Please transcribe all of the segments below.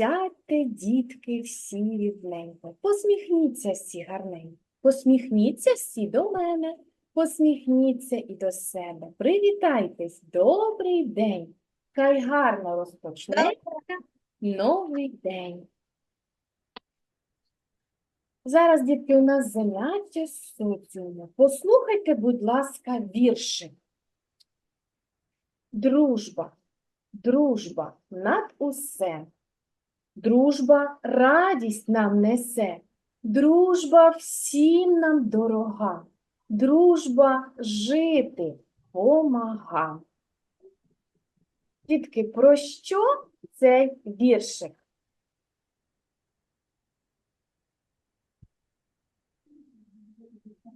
Сядьте, дітки, всі рівненько. Посміхніться всі гарненько. Посміхніться всі до мене. Посміхніться і до себе. Привітайтесь. Добрий день. Хай гарно розпочнеться новий день. Зараз, дітки, у нас заняття з соціуму. Послухайте, будь ласка, віршик. Дружба, дружба над усе. Дружба радість нам несе. Дружба всім нам дорога. Дружба жити помага. Дітки, про що цей віршик?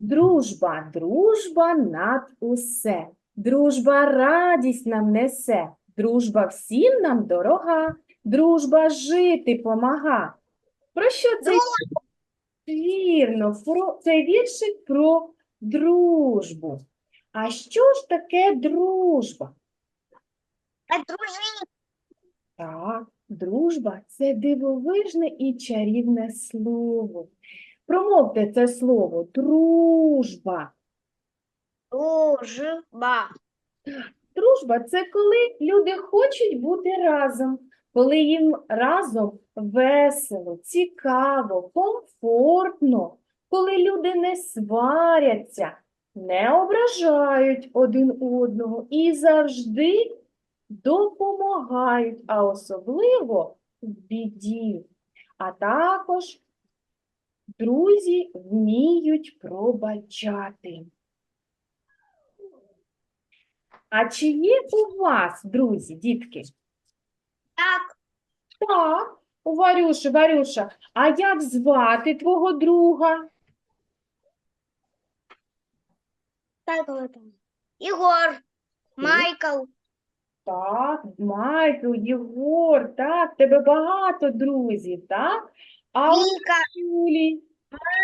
Дружба, дружба над усе. Дружба радість нам несе. Дружба всім нам дорога. Дружба жити помага. Про що цей Вірно, про цей віршик про дружбу. А що ж таке дружба? Дружи, Так, дружба це дивовижне і чарівне слово. Промовте це слово дружба. дружба, Дружба це коли люди хочуть бути разом, коли їм разом весело, цікаво, комфортно, коли люди не сваряться, не ображають один одного і завжди допомагають, а особливо в біді. А також друзі вміють пробачати. А чи є у вас, друзі, дітки? Так, Так, у Варюші, Варюша, а як звати твого друга? там? Егор, Майкл, Так, Майкл, Єгор, так, тебе багато друзів, так? А у Вика, Юлі,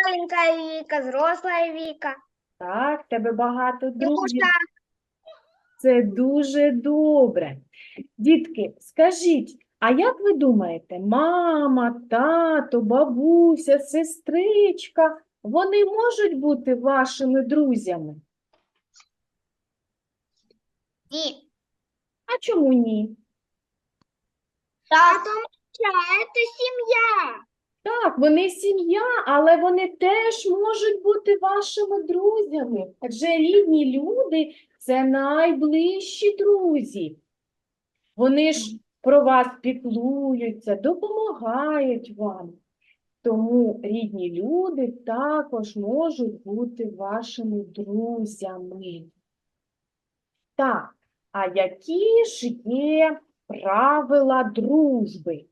маленькая Вика, взрослая Вика, так, тебе багато друзів. Илюша, Це дуже добре. Дітки, скажіть, а як ви думаєте, мама, тато, бабуся, сестричка, вони можуть бути вашими друзями? и А чому ні? Потому что это семья. Так, вони сім'я, але вони теж можуть бути вашими друзями. Адже рідні люди це найближчі друзі. Вони ж про вас піклуються, допомагають вам. Тому рідні люди також можуть бути вашими друзями. Так, а які ж є правила дружби?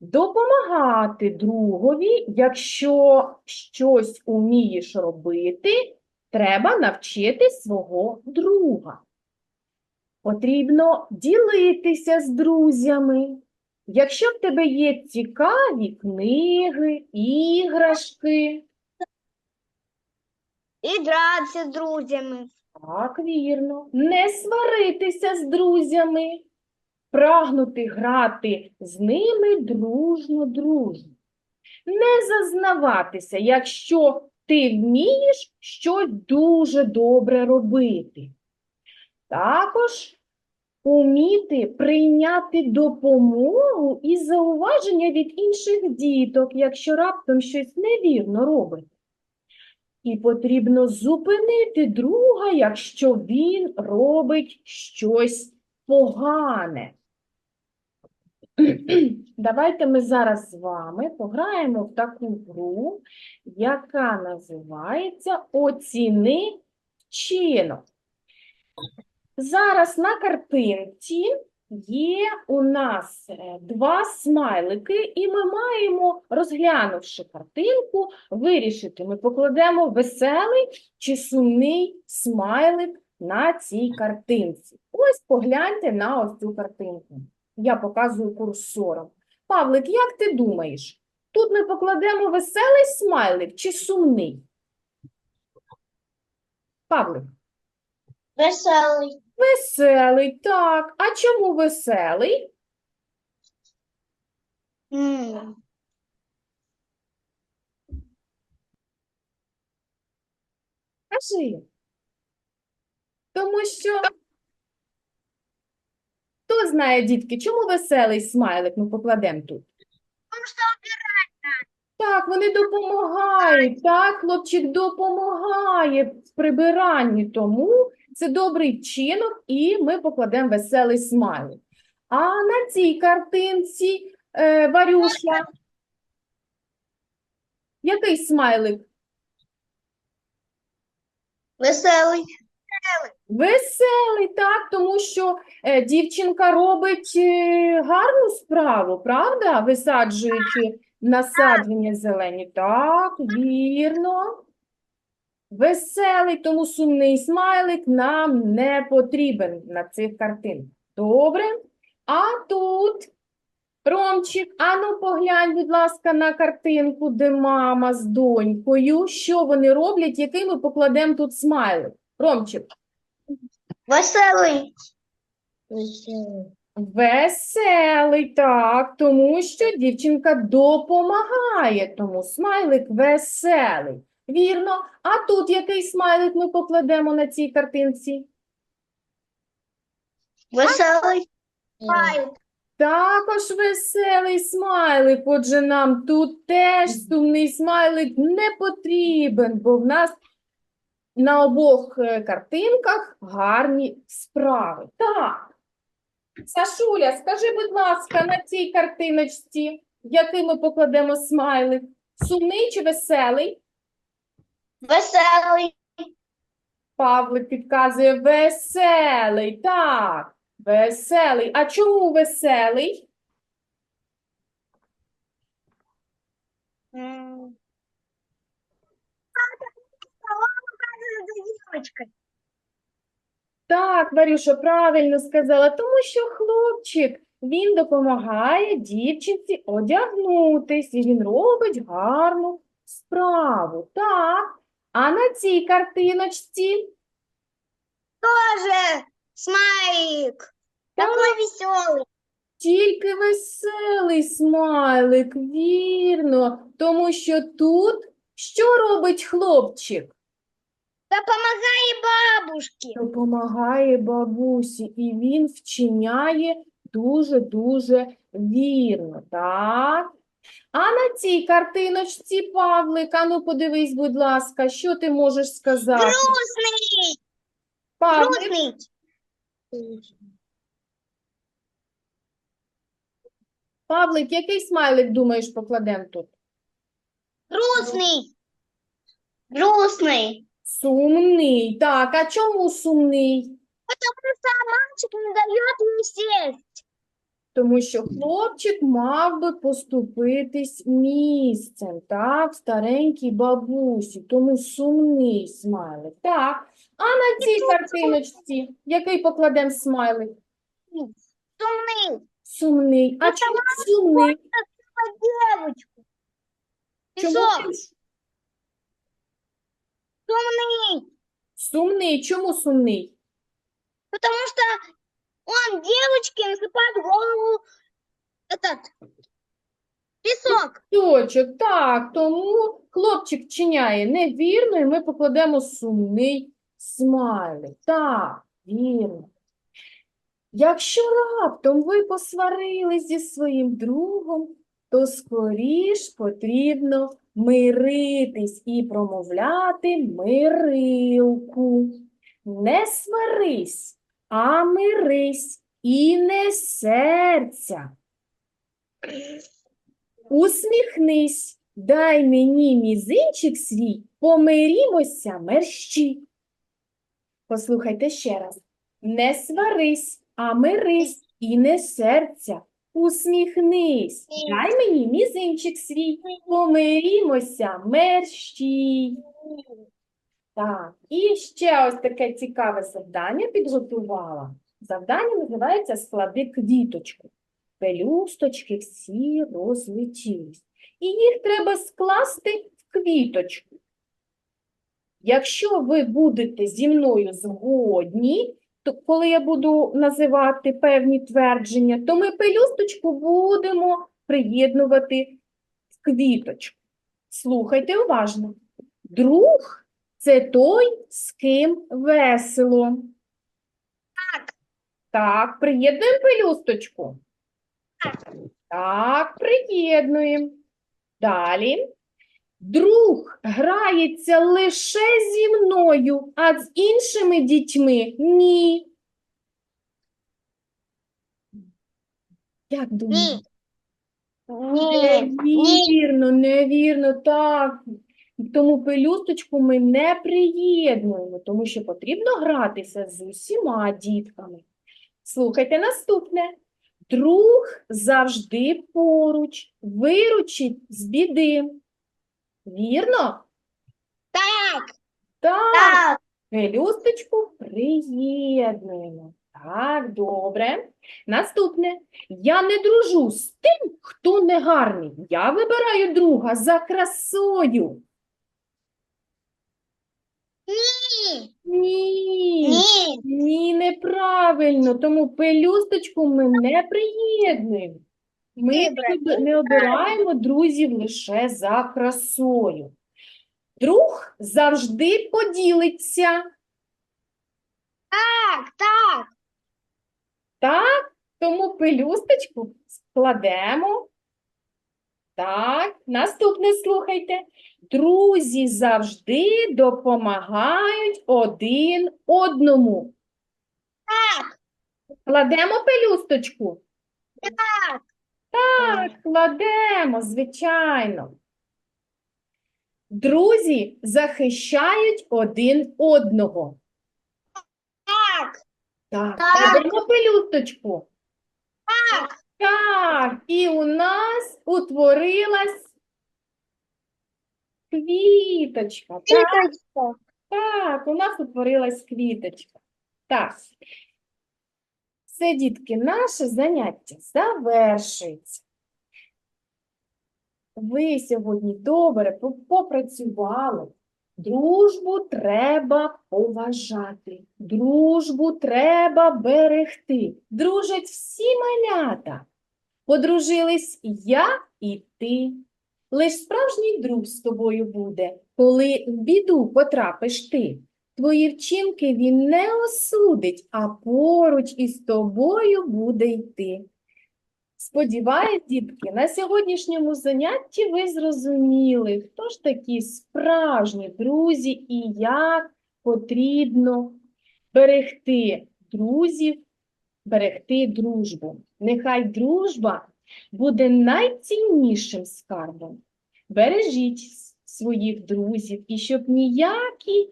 Допомагати другові, якщо щось умієш робити, треба навчити свого друга. Потрібно ділитися з друзями. Якщо в тебе є цікаві книги, іграшки, Играться с друзьями. так вірно, не сваритися з друзями, прагнути грати з ними дружно-дружно. Не зазнаватися, якщо ти вмієш щось дуже добре робити. Також уміти прийняти допомогу і зауваження від інших діток, якщо раптом щось невірно робить. І потрібно зупинити друга, якщо він робить щось погане. Давайте ми зараз з вами пограємо в таку гру, яка називається Оціни вчинок. Зараз на картинці є у нас е, два смайлики, і ми маємо, розглянувши картинку, вирішити, ми покладемо веселий чи сумний смайлик на цій картинці. Ось погляньте на ось цю картинку. Я показую курсором. Павлик, як ти думаєш, тут ми покладемо веселий смайлик чи сумний? Павлик. Веселый. Веселий, так. А чому веселий? Кажи. Тому що хто знає, дітки, чому веселий смайлик ми покладемо тут? Так, вони допомагають. Так, хлопчик допомагає в прибиранні, тому це добрий вчинок, і ми покладемо веселий смайлик. А на цій картинці, е, Варюша, який смайлик? Веселий. Веселий, так, тому що е, дівчинка робить е, гарну справу, правда? Висаджуючи насадження зелені. Так, вірно. Веселий, тому сумний смайлик нам не потрібен на цих картинках. Добре? А тут, Ромчик, ану поглянь, будь ласка, на картинку, де мама з донькою. Що вони роблять, який ми покладемо тут смайлик? Ромчик. Веселий. Веселий, так, тому що дівчинка допомагає, тому смайлик веселий. Вірно. А тут який смайлик ми покладемо на цій картинці? Веселий. Смайлик. Також веселий смайлик. Отже, нам тут теж сумний смайлик не потрібен, бо в нас на обох е, картинках гарні справи. Так. Сашуля, скажи, будь ласка, на цій картиночці, який ми покладемо смайлик? Сумний чи веселий? Веселий. Павлик підказує веселий. Так, веселий. А чому веселий? Так, Варюша правильно сказала, тому що хлопчик, він допомагає дівчинці одягнутись, і він робить гарну справу. Так, а на цій картиночці Тоже смайлик. Такой веселый. тільки веселий смайлик, вірно, тому що тут що робить хлопчик? Допомагає бабушке. Допомагає бабусі, і він вчиняє дуже-дуже вірно, так? А на цій картиночці, Павлик, а ну подивись, будь ласка, що ти можеш сказати? Грустний. Павлик, Грустний. Павлик, який смайлик, думаєш, покладемо тут? Грустний. Грустний. Сумний. Так, а чому сумний? Потому что мальчик не дает ей сесть. Тому що хлопчик мав би поступитись місцем, так, старенькій бабусі, тому сумний смайлик. Так, а на цій картиночці який покладемо смайлик? Сумний. Сумний. А чому сумний? Девочку. Чому Песок. ти Сумный. сумний? Чому сумний? Потому что он девочке насыпает в голову этот песок. Точок, так, тому хлопчик вчиняє невірно, і ми покладемо сумний смайлик. Так, вірно. Якщо раптом ви посварились зі своїм другом, то скоріш потрібно миритись і промовляти мирилку. Не сварись, а мирись і не серця. Усміхнись, дай мені мізинчик свій, помирімося мерщі. Послухайте ще раз. Не сварись, а мирись і не серця. Усміхнись, дай мені мізинчик свій, помирімося мерщій. Так, і ще ось таке цікаве завдання підготувала. Завдання називається «Склади квіточку». Пелюсточки всі розлетілись. І їх треба скласти в квіточку. Якщо ви будете зі мною згодні, то коли я буду називати певні твердження, то ми пелюсточку будемо приєднувати в квіточку. Слухайте уважно. Друг це той, з ким весело. Так. Так, приєднуємо пелюсточку. Так, приєднуємо. Далі. Друг грається лише зі мною, а з іншими дітьми ні. Як думаєте? Ні. Невірно, невірно, так. Тому пелюсточку ми не приєднуємо, тому що потрібно гратися з усіма дітками. Слухайте наступне. Друг завжди поруч, виручить з біди. Вірно? Так. Так. Так. Пелюсточку приєднуємо. Так, добре. Наступне. Я не дружу з тим, хто не гарний. Я вибираю друга за красою. Ні. Ні. Ні. Ні, неправильно. Тому пелюсточку ми не приєднуємо. Ми не Добре, не обираємо друзів лише за красою. Друг завжди поділиться. Так. Так. Так, тому пелюсточку складемо. Так, наступне слухайте. Друзі завжди допомагають один одному. Так. Кладемо пелюсточку. Так. Так, кладемо, звичайно. Друзі захищають один одного. Так. Так, Так. кладемо пелюсточку. Так. Так, і у нас утворилась квіточка. Так, Квіточка. так, у нас утворилась квіточка. Так. Все, дітки, наше заняття завершується. Ви сьогодні добре попрацювали. Дружбу треба поважати, дружбу треба берегти. Дружать всі малята. Подружились я і ти. Лиш справжній друг з тобою буде, коли в біду потрапиш ти. Твої вчинки він не осудить, а поруч із тобою буде йти. Сподіваюсь, дітки, на сьогоднішньому занятті ви зрозуміли, хто ж такі справжні друзі і як потрібно берегти друзів, берегти дружбу. Нехай дружба буде найціннішим скарбом. Бережіть своїх друзів, і щоб ніякі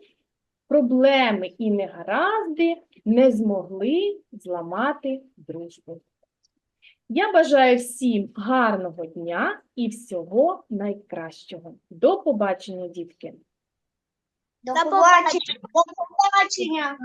проблеми і негаразди не змогли зламати дружбу. Я бажаю всім гарного дня і всього найкращого. До побачення, дітки! До побачення. До побачення.